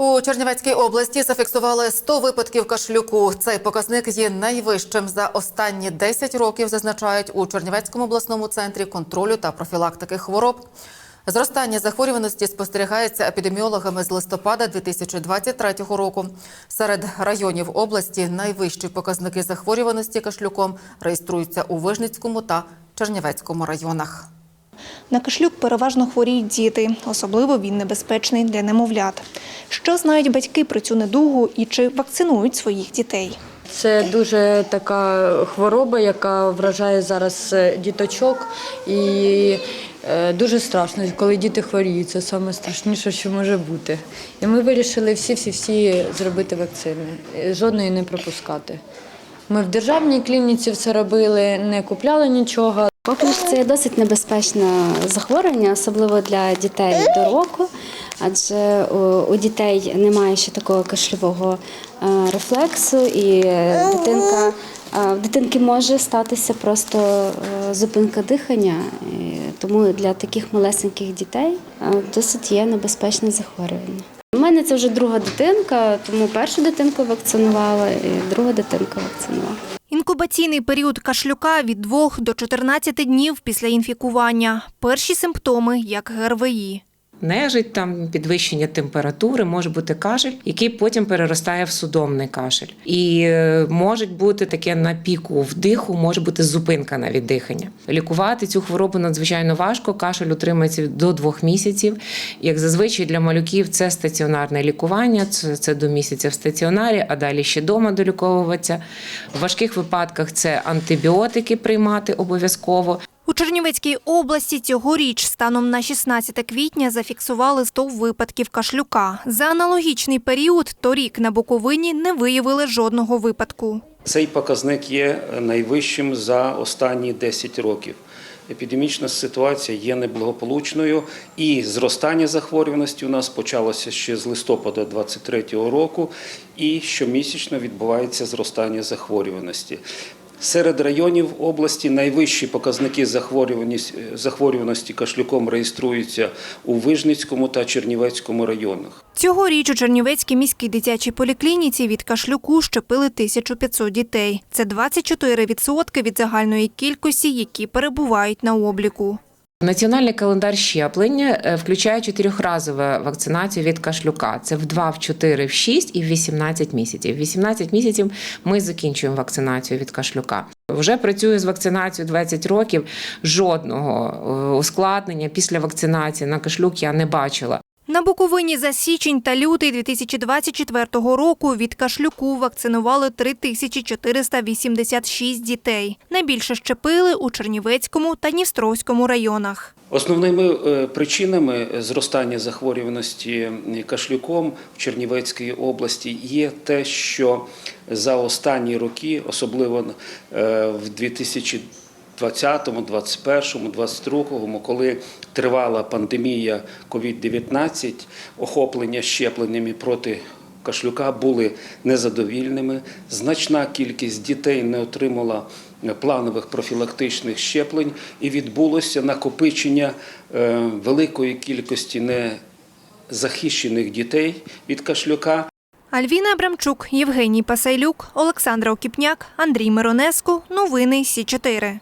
У Чернівецькій області зафіксували 100 випадків кашлюку. Цей показник є найвищим за останні 10 років, зазначають у Чернівецькому обласному центрі контролю та профілактики хвороб. Зростання захворюваності спостерігається епідеміологами з листопада 2023 року. Серед районів області найвищі показники захворюваності кашлюком реєструються у Вижницькому та Чернівецькому районах. На кашлюк переважно хворіють діти, особливо він небезпечний для немовлят. Що знають батьки про цю недугу і чи вакцинують своїх дітей? Це дуже така хвороба, яка вражає зараз е, діточок, і е, дуже страшно, коли діти хворіють. Це саме страшніше, що може бути. І ми вирішили всі-всі-всі зробити вакцини, е, жодної не пропускати. Ми в державній клініці все робили, не купляли нічого. Коклюш – це досить небезпечне захворювання, особливо для дітей до року, адже у, дітей немає ще такого кашльового е, рефлексу, і дитинка, е, в дитинки може статися просто е, зупинка дихання. Тому для таких малесеньких дітей досить є небезпечне захворювання. У мене це вже друга дитинка, тому першу дитинку вакцинувала, і другу дитинку вакцинувала. Інкубаційний період кашлюка від 2 до 14 днів після інфікування. Перші симптоми як ГРВІ. Нежить, там підвищення температури, може бути кашель, який потім переростає в судомний кашель. І е, може бути таке на піку вдиху, може бути зупинка навіть дихання. Лікувати цю хворобу надзвичайно важко. Кашель утримується до двох місяців. Як зазвичай для малюків це стаціонарне лікування, це, до місяця в стаціонарі, а далі ще вдома доліковуватися. В важких випадках це антибіотики приймати обов'язково. У Чернівецькій області цьогоріч станом на 16 квітня зафіксували 100 випадків кашлюка. За аналогічний період торік на Буковині не виявили жодного випадку. Цей показник є найвищим за останні 10 років. Епідемічна ситуація є неблагополучною, і зростання захворюваності у нас почалося ще з листопада 2023 року, і щомісячно відбувається зростання захворюваності. Серед районів області найвищі показники захворюваності, кашлюком реєструються у Вижницькому та Чернівецькому районах. Цьогоріч у Чернівецькій міській дитячій поліклініці від кашлюку щепили 1500 дітей. Це 24% від загальної кількості, які перебувають на обліку. Національний календар щеплення е, включає чотирьохразову вакцинацію від кашлюка. Це в 2, в 4, в 6 і в 18 місяців. В 18 місяців ми закінчуємо вакцинацію від кашлюка. Вже працюю з вакцинацією 20 років. Жодного е, ускладнення після вакцинації на кашлюк я не бачила. На Буковині за січень та лютий 2024 року від кашлюку вакцинували 3486 дітей. Найбільше щепили у Чернівецькому та Дністровському районах. Основними е, причинами зростання захворюваності кашлюком в Чернівецькій області є те, що за останні роки, особливо е, в 2020, 2021, 2022, коли тривала пандемія COVID-19, охоплення щепленнями проти кашлюка були незадовільними. Значна кількість дітей не отримала планових профілактичних щеплень і відбулося накопичення е, великої кількості незахищених дітей від кашлюка. Альвіна Абрамчук, Євгеній Пасайлюк, Олександра Окіпняк, Андрій Миронеску. Новини Сі 4